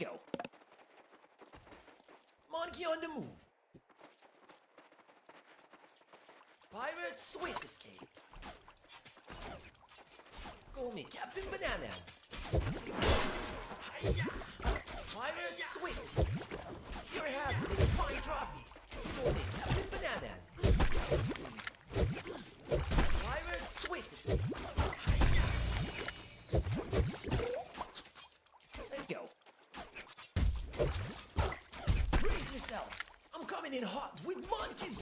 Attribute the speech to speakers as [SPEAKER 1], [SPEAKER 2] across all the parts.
[SPEAKER 1] go. Monkey on the move. Pirate swift escape. Call me Captain Banana. Pirate swift escape. You're having a fine trophy. Call me Captain Bananas. Pirate swift escape. Running hot with monkeys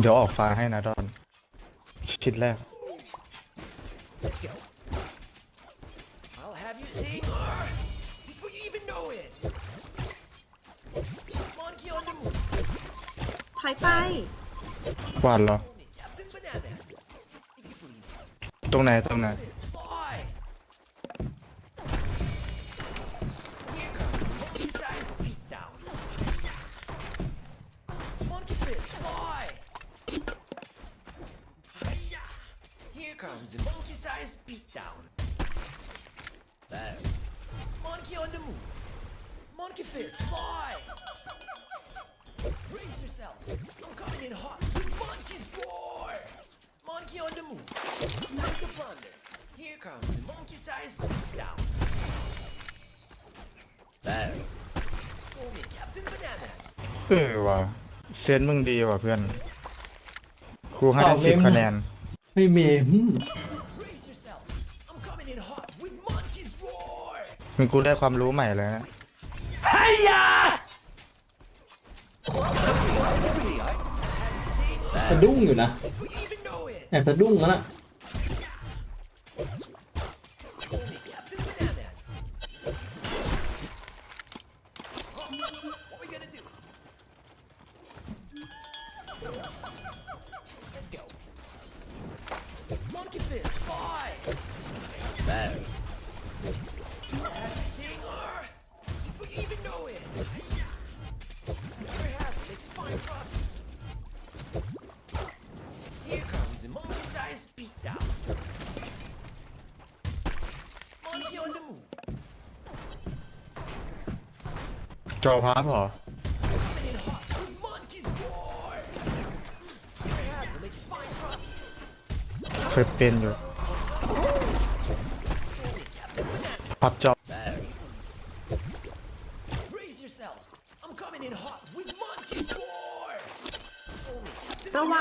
[SPEAKER 2] เดี๋ยวออกฟ้าให้นะดอนชิดแรกถอยไปวานเหรอ ตรงไหนตรงไหนเซนมึงดีว่ะเพื่อน ครูให้สิบคะแนน ไม่เมมมึงกูได้ความรู้ใหม่เลยนะ
[SPEAKER 3] สะดุ้งอยู่นะแอบสะดุ้งแล้วล่ะ
[SPEAKER 2] จอพาร์ทเหรอเคยเป็นอยู่พับจอ b ระว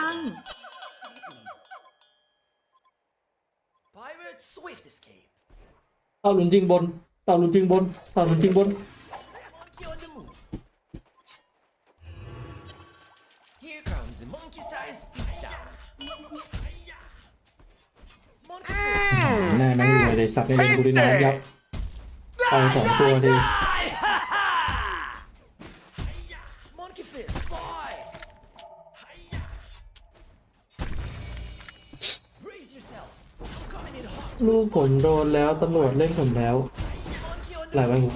[SPEAKER 4] ัง
[SPEAKER 3] เต่าหลุนจริงบนเต่าหลุนจริงบนเต่าหลุนจริงบนดินามยับเอาสองตัวทีลูกผลโดนแล้วตำรวจเล่นผมแล้ว หลายวันหัว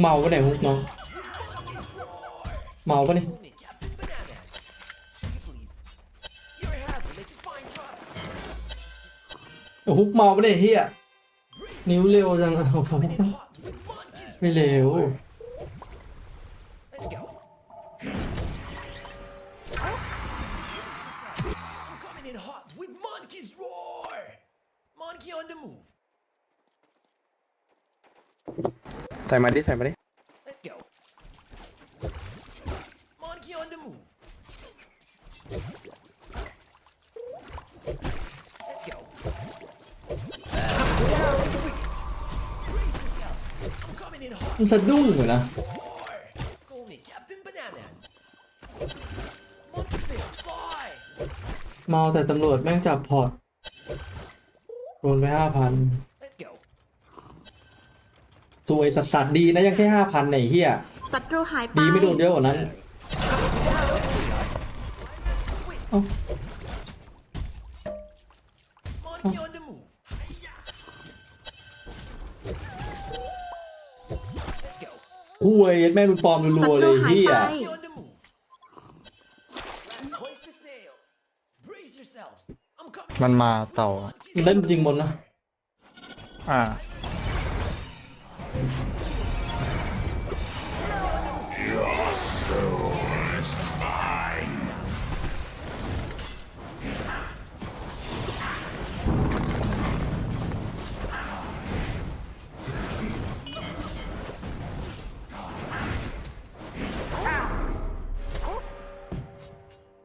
[SPEAKER 3] เมาปะเนี่ยพวกน้องเมาปะเนี่ยฮุกเมาไปะเนี่ยเฮียนิ้วเร็วจังอะโอ้โหไม่เร็ว ใส่มาดิ ใส่มาดิมันสะดุ้งหยูนะเมาแต่ตำรวจแม่งจับพอร์ตโดนไปห้าพันสวยสัสัสดีนะ ยังแค่ห้าพันไหนเฮีย
[SPEAKER 4] ศัตรูหายไป
[SPEAKER 3] ดีไม่โดนเยอะกว่านั้นคู่ไแม่รุนปอมรัวเลยพี่อะ
[SPEAKER 2] มันมาเต่า
[SPEAKER 3] เล่นจริงหมดนะ อ่า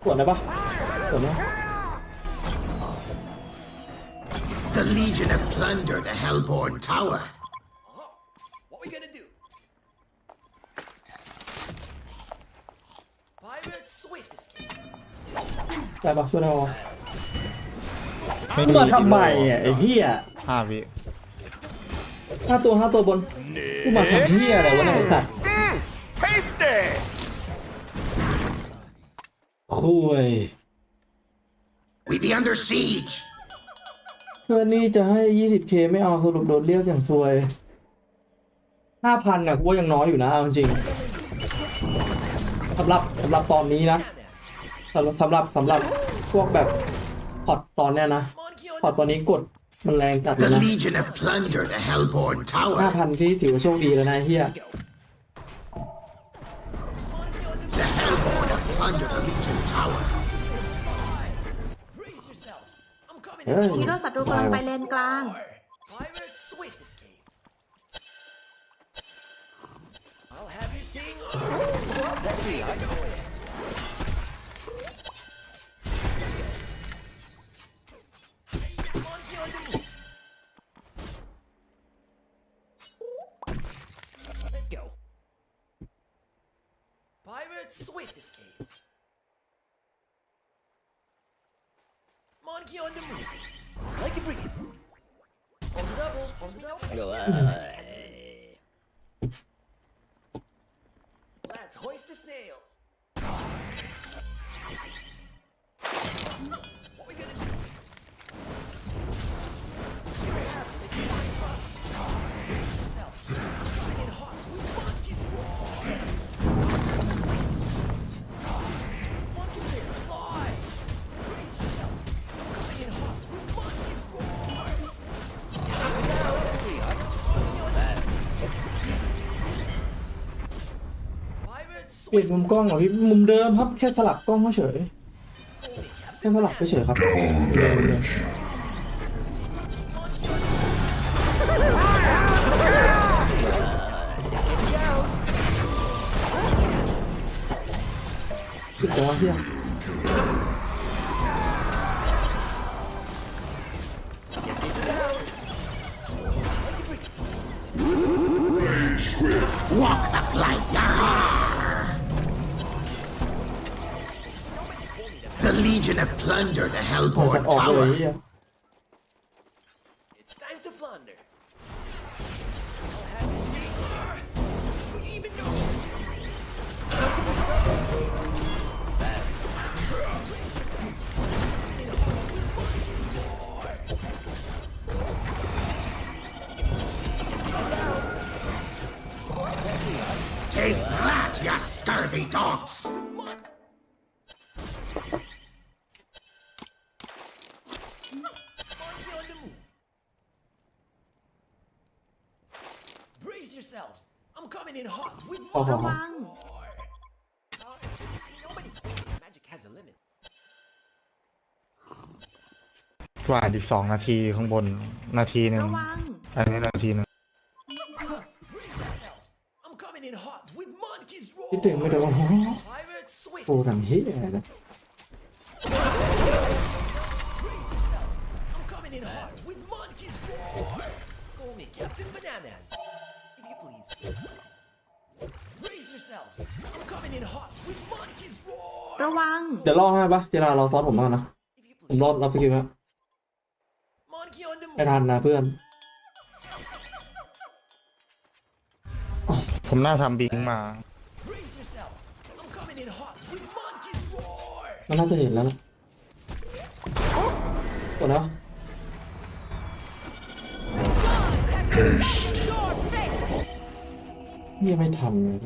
[SPEAKER 3] สวนได้ปะสวนนะ The Legion have plundered the Hellborn Tower. What are we gonna do? Pirate Swift escape. ได้ปะช่วยได้ปะไม่มาทำไมอ่ะไอ้เหี้ยห้าวิห้าตัวห้าตัวบนกูมาทำเหี้ยอะไรวะเนี่ยสัตว์้วย We be under siege เพื่อนนี่จะให้ 20k ไม่เอาสรุป โดนเรียกอย่างซวย5,000นี่ยกูว่ายังน้อยอยู่นะเอาจริงสำหรับสำหรับ ตอนนี้นะสำหรับสำหรับสำหรับ พวกแบบ พอตตอนเนี้ยนะ พอตตอนนี้ กด มันแรงจัดเลยนะห้าพัน5,000ที่ ถือว่าโชคดีแล้วนะเฮีย The Hellborn have plundered
[SPEAKER 4] the เฮ้ยฮีโร่ศัตรูกำลังไปเลนกลาง Let's go. Pirate swift escapes. monkey on the move. Like a breeze. On the double. On the double.
[SPEAKER 3] Let's hoist the snails. เปลี่ยนมุมกล้องเหรอพี่มุมเดิมครับแค่สลับกล้องเฉยแค่สลับเฉยครับเดิตัวเฮียวกตัไยา The Legion have plundered the Hellborn Tower. It's time to plunder.
[SPEAKER 2] Take that, you scurvy dogs! กว่าสิบสองนาทีข้างบน นาทีหนึ่งอันนี้นาทีหนึ่ง
[SPEAKER 3] คิดถึงไม่ได้ว่าโอ้โหโฟร์สังเฮ้ย
[SPEAKER 4] ระวังเ
[SPEAKER 3] ดี๋ยวรอให้ปะเจรา รอซ้อนผมมากนะผมรอดรับสกิลครับไม่ทันนะ เพื่อน
[SPEAKER 2] ผมน่าทำบิงมา
[SPEAKER 3] มันน่าจะเห็น แล้วนะหมดแล้วเังยไม่ทำเลย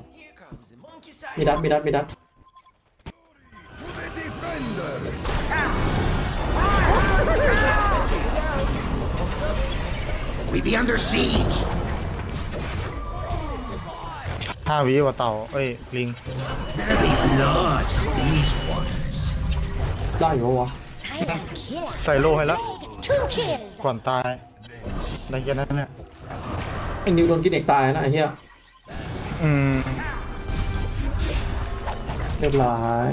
[SPEAKER 3] มีดัดมีดัดมีดับห้
[SPEAKER 2] าวิว่าเต่าเอ้ยลิงได้อยู่ะวะใส่โลให้แล้วก่อนตายในเกมนั้นเนี่ย
[SPEAKER 3] ไอ้นิวโดนกินเด็กตายนะไอ้เหี้ยอืมเรียบร้อย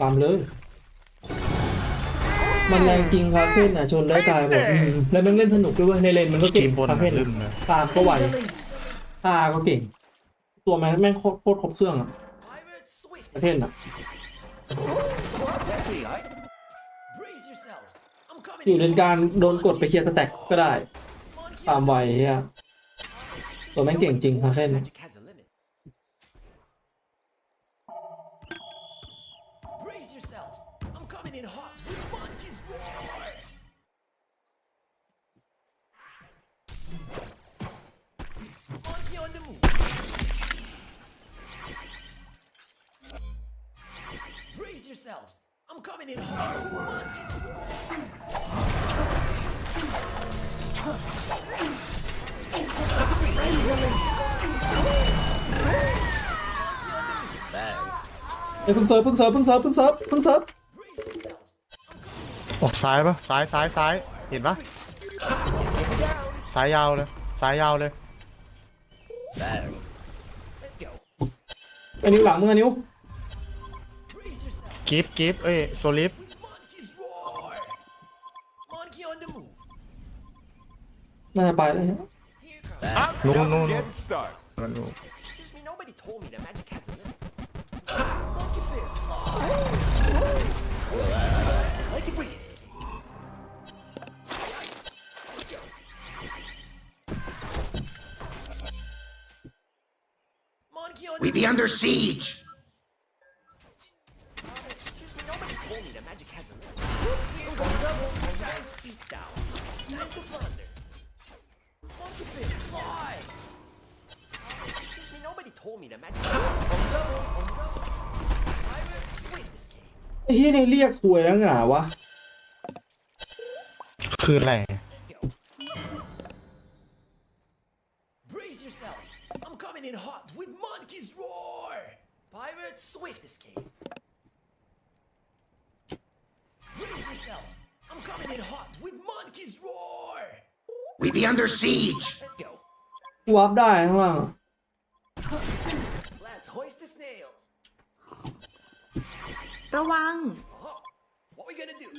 [SPEAKER 3] ตามเลย มันแรงจริงครับเล่นอ่ะชนได้ตายหมดแล้วมันเล่นสนุกด้วยในเลนมันก็เก่งประเภทตามก็ไหวตาก็เก่ง ตัวแม่แม่งโคตรครบเครื่องอ่ะประเภทอ่ะอยู่ในการโดนกดไปเคลียร์สแต็กก็ได้ตามไวเฮียตัวแม่งเก่งจริงครับเส้น I'm coming in hard. เอ้ยเพิ่งเซิร์ฟเพิ่งเซิร์ฟเพิ่งเซิร์ฟเพิ่งเซิร์ฟเพิ่งเซิร์ฟ
[SPEAKER 2] ออกซ้ายปะซ้ายซ้ายซ้ายเห็นปะซ้ายยาวเลยซ้ายยาวเลย
[SPEAKER 3] ไอ้นิ้วหลังมึงไอ้นิ้ว
[SPEAKER 2] กิฟกิฟเอ้ยโซลิฟ
[SPEAKER 3] น่าจะไปแล้วฮะ
[SPEAKER 2] a We be under siege.
[SPEAKER 3] Nice to fly! Nobody told me the match. I swift this game. ไอ้เฮียเนี่ยเรียกควยแล้วไงวะ
[SPEAKER 2] คืออะไร Brace yourselves. I'm coming in hot with Monkey's Roar. Pirate, swift escape.
[SPEAKER 3] Brace yourselves. I'm coming in hot with Monkey's Roar! We be under siege! Let's go. วอล์ฟได้ข้างล่าง Let's hoist the
[SPEAKER 4] snails. ระวัง Oh, uh-huh. what we gonna do?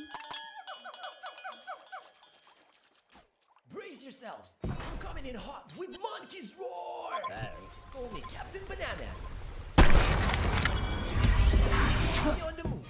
[SPEAKER 4] Brace yourselves. I'm coming in hot with Monkey's Roar! Call me Captain Bananas. Be on the move.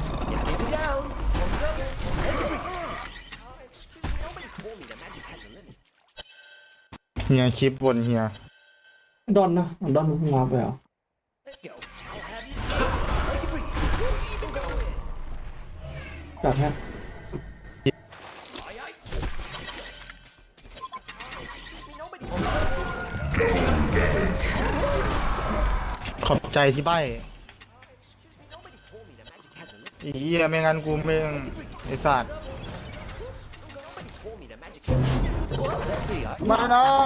[SPEAKER 2] เฮียคลิปบนเฮีย
[SPEAKER 3] ดอนนะ ดอนงาไปเหรอจัแฮข
[SPEAKER 2] อบใจที่ใบอีเหียไม่งั้นกูไม่ไอสัตว์มาเนาะ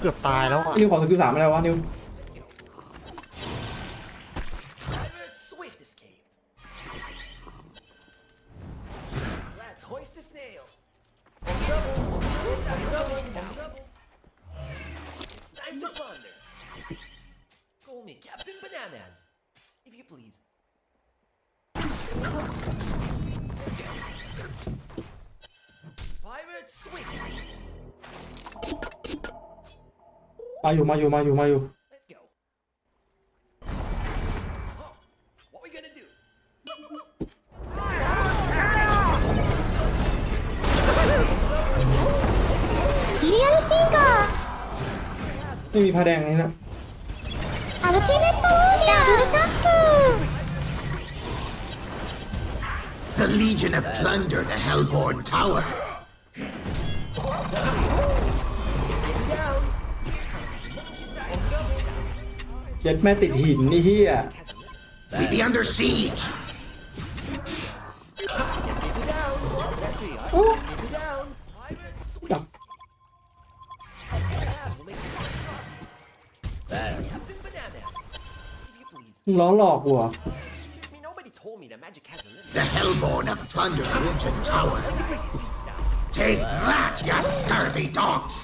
[SPEAKER 2] เกือบตายแล้วอ่ะ
[SPEAKER 3] นิวขอสกิลสามอะไรวะนิวาอยู่มาอยู่มาอยู่มาอยู่จิเรียลซิงกาไม่มีผ้าแดงนี่นะอัลติเมตโตเนียดับเบิลทัพทู The Legion have plundered e Hellborn tower. ยัดแม่ติดหินนี่เฮีย We be under siege. ดับมึงล้อหลอกหัว The Hellborn have plundered Legion Tower. Take that, you scurvy dogs!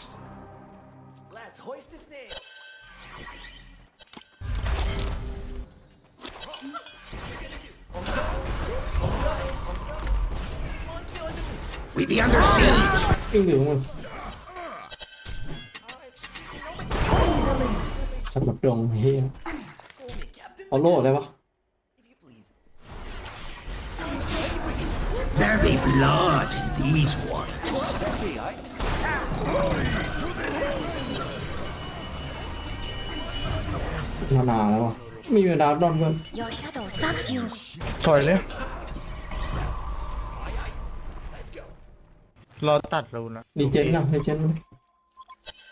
[SPEAKER 3] Let's hoist We be under siege. วิ่งอยู่มั้งสำหรับดงเฮียเอาโล่อะไรวะ There be blood in these waters. มานานแล้ววะมีเวลาดอนเพิ่ม Your shadow stalks
[SPEAKER 2] you. ถอยเลยรอตัดเรานะ
[SPEAKER 3] นี่เจนนะนี่เจน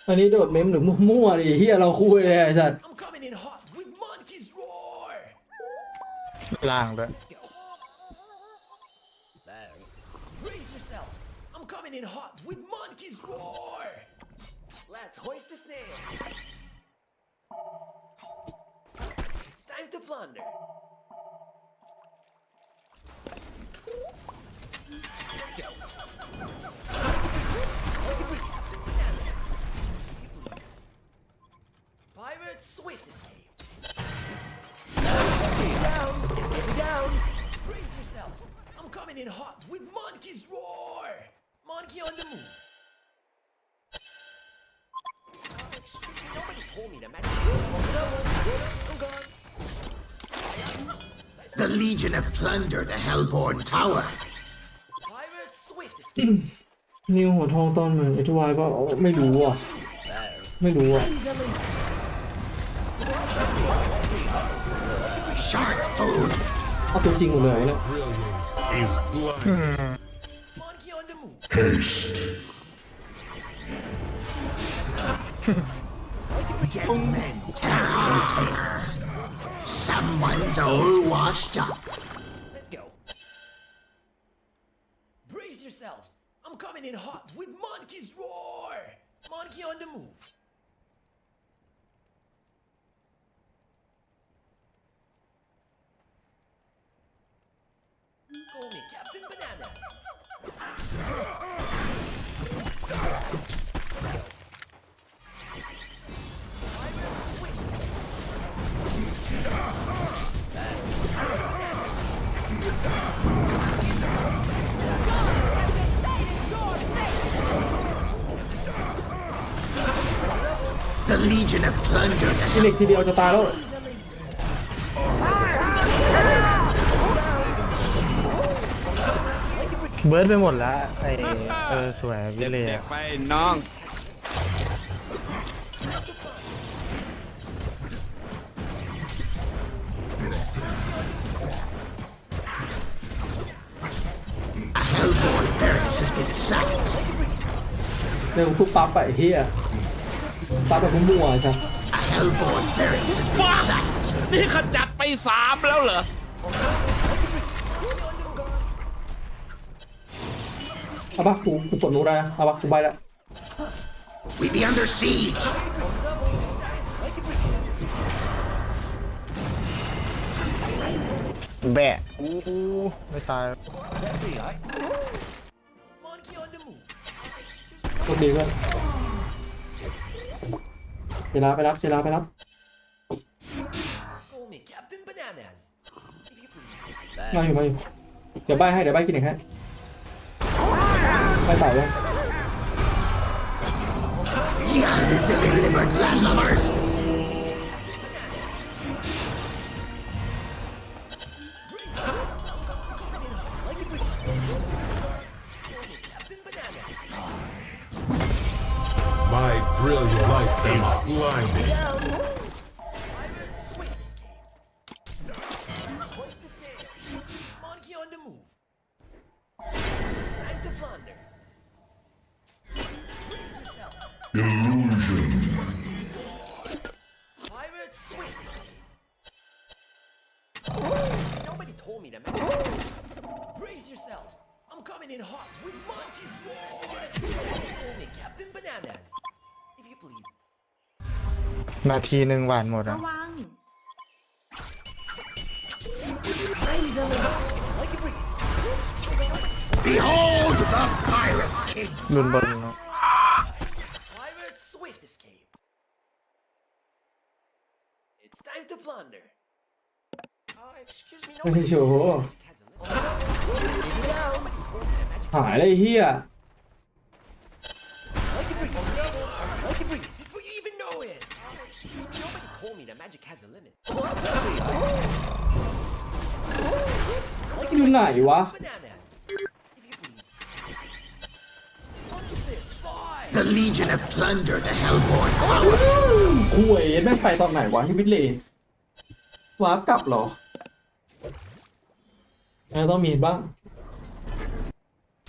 [SPEAKER 3] อันนี้โดดเมมหรือมั่วๆดิเฮียเราคุยเลยสัตว์ล่างด้วย swift escape. Get down! Get down! Brace yourselves! I'm coming in hot with Monkey's Roar! Monkey on the move. nobody told me to The Legion have plundered a Hellborn tower. Pirate Swift escape. Hmm. นิวหัวทองตอนเหมือนอธิบายว่าไม่รู้อ่ะเอาตัวจริงหมดเลยนะ is blind. Haste. Call me Captain Bananas. The Legion of Plunder. อิเล็กทีเดียวจะตายแล้ว
[SPEAKER 2] เบิร์ดไปหมดแล้ว ไอเออสวยวิเล่เด็ไปน้อง
[SPEAKER 3] เนี่ยกูป้าไปเฮียปัไปแบบมัว่ช่ไ้
[SPEAKER 2] มนี่ขจัดไปสามแล้วเหรอ
[SPEAKER 3] เอาปะกูกูกดรู้ได้นะเอาปะกูใบละ We be under siege.
[SPEAKER 2] แบกอู้ไม่ตาย
[SPEAKER 3] คตดีเลยเจลาไปรับ เจลาไปรับมาอยู่มาอยู่เดี๋ยวใบให้ เดี๋ยวใบกินหนึองฮะไม่ต่อเลย My brilliant light is blinding.
[SPEAKER 2] าทีหนึ่งหวานหมดอ่ะลุนบอลเนาะ
[SPEAKER 3] โอ้โหหายเลยเฮีย that magic has a limit. อูไหนวะ b a n t h e Legion of Plunder, the Hellborn p คุยแม่งไปตอนไหนวะที่มิดเลนวาร์ปกลับเหรอเออต้องมีบ้าง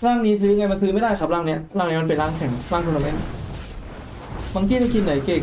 [SPEAKER 3] ร่างนี้ซื้อไงมาซื้อไม่ได้ครับร่างเนี้ยร่างเนี้ยมันเป็นร่างแข่งร่างทัวล์นมนบางที่จะกินไหนเก่ง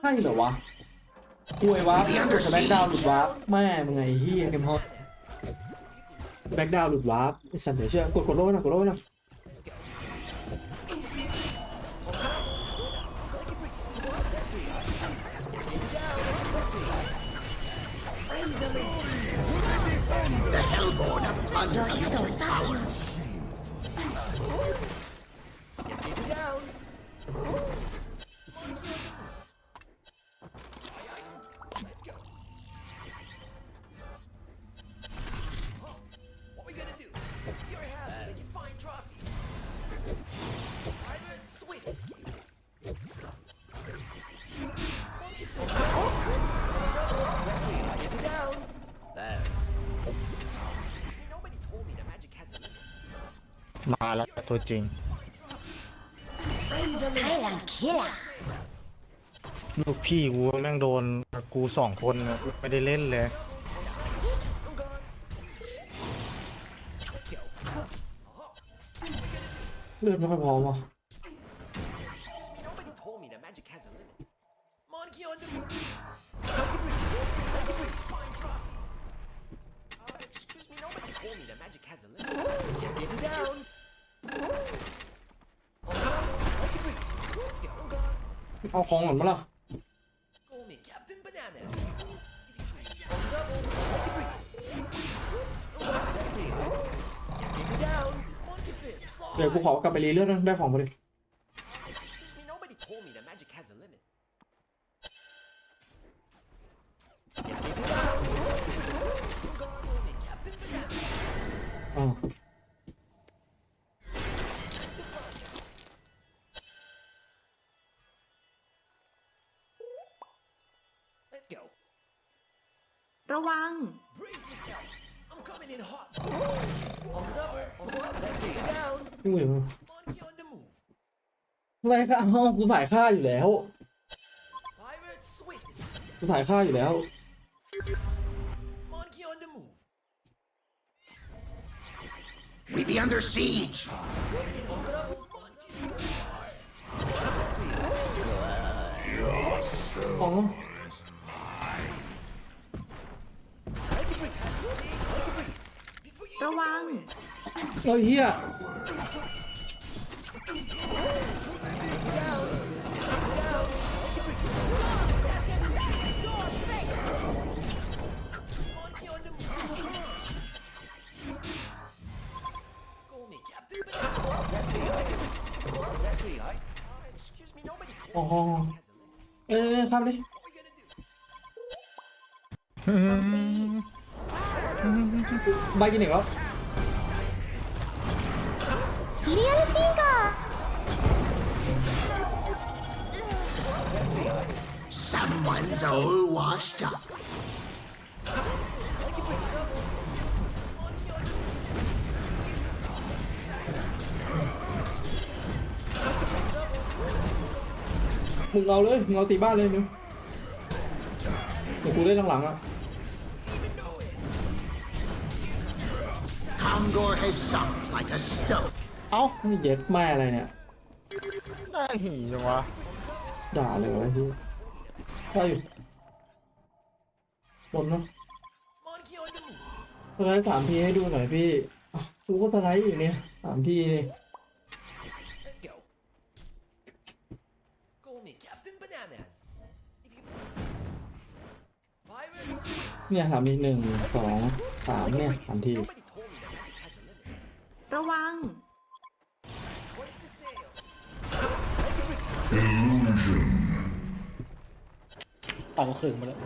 [SPEAKER 3] ใช่เหรอวะคุยวะแบ็กดาวหลุดวาร์ปแม่มึงไงเฮียกมฮอต แบ็กดาวหลุดวาร์ปไอสันเดี๋ยวเชื่อกดกดโล่หนะกดโล่หน่อย
[SPEAKER 2] ตัวจริงลูกพี่กูแม่งโดนกูสองคนนไม่ได้เล่นเลย
[SPEAKER 3] เลือดไม่ค่อยพอว่เอาของหมอมาะล่ะ เดี๋ยวกูขอกลับไปรีเลือดนะได้ของมาเลย
[SPEAKER 4] ระวังพ
[SPEAKER 3] ี่วิวไล่ฆ่าห้องกูสายฆ่าอยู่แล้วกูสายฆ่าอยู่แล้วอ๋อระวังเฮียโอ้โหเอ้ยครับเลยอืใบกินอ่กแล้วริอัシซิงก o m e o ม e s all อ a s h e d up มึงเอาเลยมึงเอาตีบ้านเลยมึงเดี๋ยวกูเล่นหลังๆอ่ะ o r has sunk like a stone. เอ้าเย็ดแม่อะไรเนี่ย
[SPEAKER 2] น่าหี่จังวะ
[SPEAKER 3] ด่าเลยวะพี่ไปอยู่บนเนาะะไล์สามทีให้ดูหน่อยพี่กูก็สไลด์อยู่เนี่ยสามทีเลยเนี่ยสามทีหนึ่งสองสามเนี่ยสามทีวังเป่าเขื่องมาแล้ว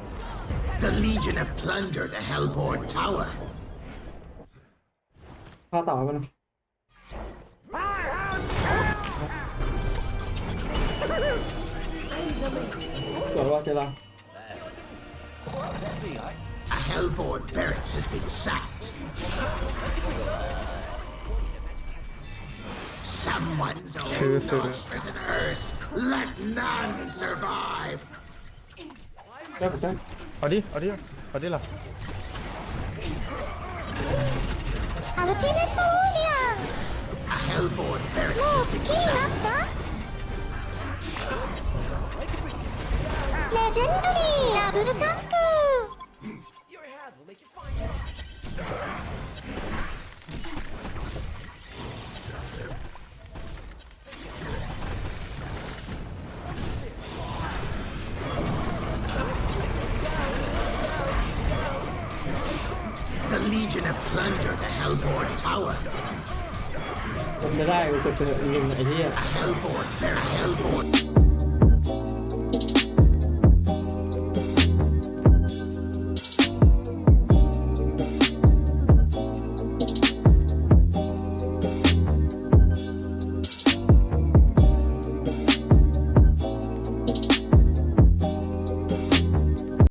[SPEAKER 3] The Legion have plundered a Hellborn tower. ข้าวต่อไปมันสวยว่าเจลา A Hellborn barracks has been sacked.
[SPEAKER 2] Someone's own prisoners. Let none survive.
[SPEAKER 3] Gel sen. Hadi, hadi. Hadi la. A hellborn Legendary! Double Your hand will make you find to plunder the Hellborn Tower. ผมจะได้กูจะเจอลิงไอ้เหี้ย A Hellborn, a Hellborn.